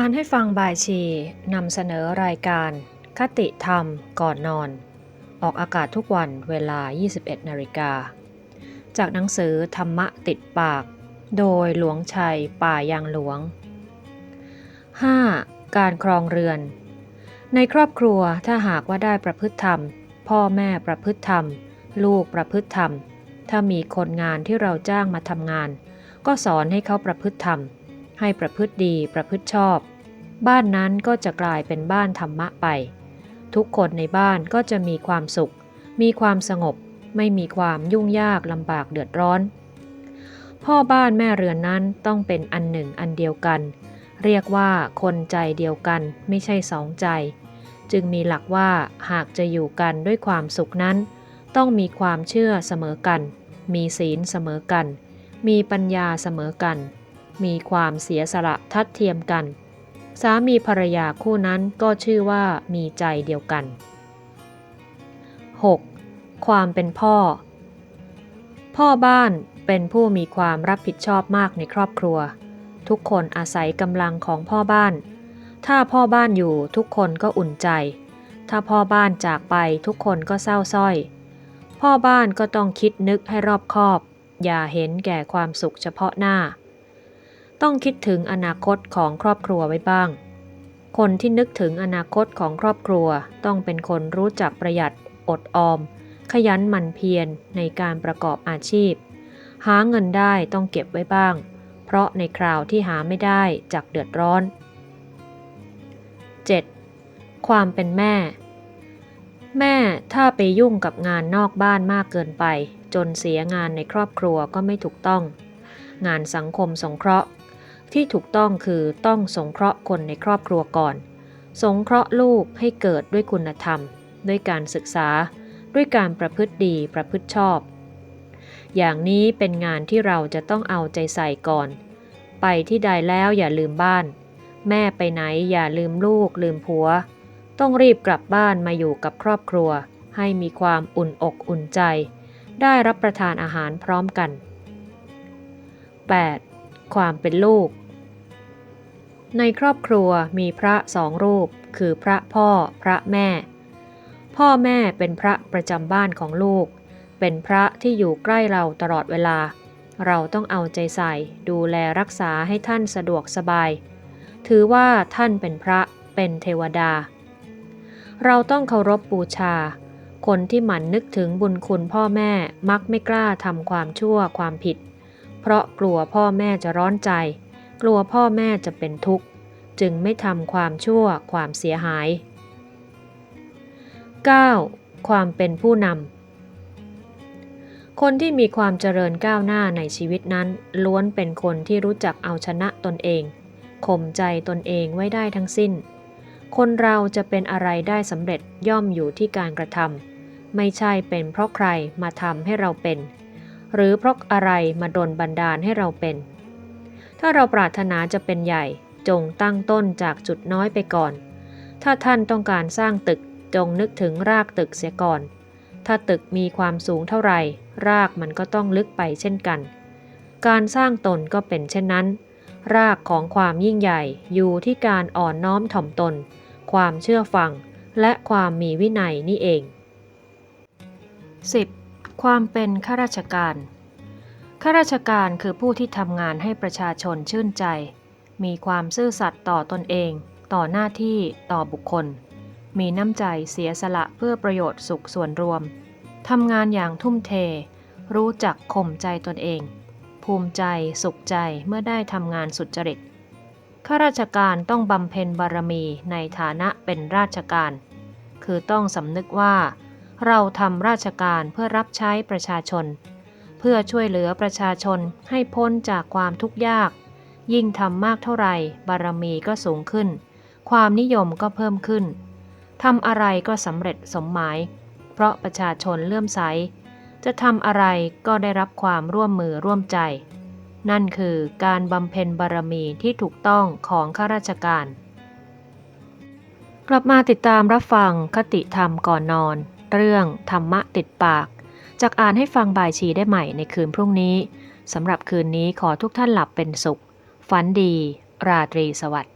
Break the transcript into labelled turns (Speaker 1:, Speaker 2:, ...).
Speaker 1: อ่านให้ฟังบายชีนำเสนอรายการ คติธรรมก่อนนอน ออกอากาศทุกวันเวลา 21นาฬิกา จากหนังสือธรรมะติดปาก โดยหลวงชัยป่ายางหลวง 5. การครองเรือน ในครอบครัวถ้าหากว่าได้ประพฤติธรรม พ่อแม่ประพฤติธรรม ลูกประพฤติธรรม ถ้ามีคนงานที่เราจ้างมาทำงาน ก็สอนให้เขาประพฤติธรรม ให้ประพฤติดีประพฤติชอบ บ้านนั้นก็จะกลายเป็นบ้านธรรมะไป ทุกคนในบ้านก็จะมีความสุข มีความสงบ ไม่มีความยุ่งยากลำบากเดือดร้อน พ่อบ้านแม่เรือนนั้นต้องเป็นอันหนึ่งอันเดียวกัน เรียกว่าคนใจเดียวกันไม่ใช่สองใจ จึงมีหลักว่าหากจะอยู่กันด้วยความสุขนั้น ต้องมีความเชื่อเสมอกัน มีศีลเสมอกัน มีปัญญาเสมอกัน มีความเสียสละทัดเทียมกัน สามีภรรยาคู่นั้นก็ชื่อว่ามีใจเดียวกัน 6. ความเป็นพ่อ พ่อบ้านเป็นผู้มีความรับผิดชอบมากในครอบครัว ทุกคนอาศัยกำลังของพ่อบ้าน ถ้าพ่อบ้านอยู่ทุกคนก็อุ่นใจ ถ้าพ่อบ้านจากไปทุกคนก็เศร้าส้อย พ่อบ้านก็ต้องคิดนึกให้รอบคอบ อย่าเห็นแก่ความสุขเฉพาะหน้า ต้องคิดถึงอนาคตของครอบครัวไว้บ้าง คนที่นึกถึงอนาคตของครอบครัว ต้องเป็นคนรู้จักประหยัด อดออม ขยันหมั่นเพียรในการประกอบอาชีพ หาเงินได้ต้องเก็บไว้บ้าง เพราะในคราวที่หาไม่ได้จากเดือดร้อน 7. ความเป็นแม่ แม่ถ้าไปยุ่งกับงานนอกบ้านมากเกินไป จนเสียงานในครอบครัวก็ไม่ถูกต้อง งานสังคมสงเคราะห์ ที่ถูกต้องคือต้องสงเคราะห์คนในครอบครัวก่อน สงเคราะห์ลูกให้เกิดด้วยคุณธรรม ด้วยการศึกษา ด้วยการประพฤติดีประพฤติชอบ อย่างนี้เป็นงานที่เราจะต้องเอาใจใส่ก่อน ไปที่ใดแล้วอย่าลืมบ้าน แม่ไปไหนอย่าลืมลูกลืมผัว ต้องรีบกลับบ้านมาอยู่กับครอบครัว ให้มีความอุ่นอกอุ่นใจ ได้รับประทานอาหารพร้อมกัน 8. ความเป็นลูก ในครอบครัวมีพระสองรูป คือพระพ่อพระแม่ พ่อแม่เป็นพระประจำบ้านของลูก เป็นพระที่อยู่ใกล้เราตลอดเวลา เราต้องเอาใจใส่ดูแลรักษาให้ท่านสะดวกสบาย ถือว่าท่านเป็นพระเป็นเทวดา เราต้องเคารพบูชาคนที่หมั่นนึกถึงบุญคุณพ่อแม่มักไม่กล้าทำความชั่วความผิด เพราะกลัวพ่อแม่จะร้อนใจ กลัวพ่อแม่จะเป็นทุกข์ จึงไม่ทำความชั่วความเสียหาย 9. ความเป็นผู้นำคนที่มีความเจริญก้าวหน้าในชีวิตนั้น ล้วนเป็นคนที่รู้จักเอาชนะตนเองข่มใจตนเองไว้ได้ทั้งสิ้น คนเราจะเป็นอะไรได้สำเร็จย่อมอยู่ที่การกระทำไม่ใช่เป็นเพราะใครมาทำให้เราเป็น หรือเพราะอะไรมาดลบันดาลให้เราเป็น ถ้าเราปรารถนาจะเป็นใหญ่ จงตั้งต้นจากจุดน้อยไปก่อน ถ้าท่านต้องการสร้างตึกจงนึกถึงรากตึกเสียก่อน ถ้าตึกมีความสูงเท่าไหร่ รากมันก็ต้องลึกไปเช่นกัน การสร้างตนก็เป็นเช่นนั้น รากของความยิ่งใหญ่อยู่ที่การอ่อนน้อมถ่อมตน ความเชื่อฟัง และความมีวินัยนี่เอง 10. ความเป็นข้าราชการ ข้าราชการคือผู้ที่ทำงานให้ประชาชนชื่นใจ มีความซื่อสัตย์ต่อตนเอง ต่อหน้าที่ต่อบุคคล มีน้ำใจเสียสละเพื่อประโยชน์สุขส่วนรวม ทำงานอย่างทุ่มเท รู้จักข่มใจตนเอง ภูมิใจสุขใจเมื่อได้ทำงานสุจริต ข้าราชการต้องบำเพ็ญบารมีในฐานะเป็นราชการ คือต้องสำนึกว่า เราทำราชการเพื่อรับใช้ประชาชน เพื่อช่วยเหลือประชาชนให้พ้นจากความทุกข์ยาก ยิ่งทำมากเท่าไหร่บารมีก็สูงขึ้น ความนิยมก็เพิ่มขึ้นทำอะไรก็สำเร็จสมหมาย เพราะประชาชนเลื่อมใส จะทำอะไรก็ได้รับความร่วมมือร่วมใจ นั่นคือการบำเพ็ญบารมีที่ถูกต้องของข้าราชการ กลับมาติดตามรับฟังคติธรรมก่อนนอน เรื่อง ธรรมะติดปาก จากอ่านให้ฟังบายชีได้ใหม่ในคืนพรุ่งนี้สำหรับคืนนี้ขอทุกท่านหลับเป็นสุข ฝันดี ราตรีสวัสดิ์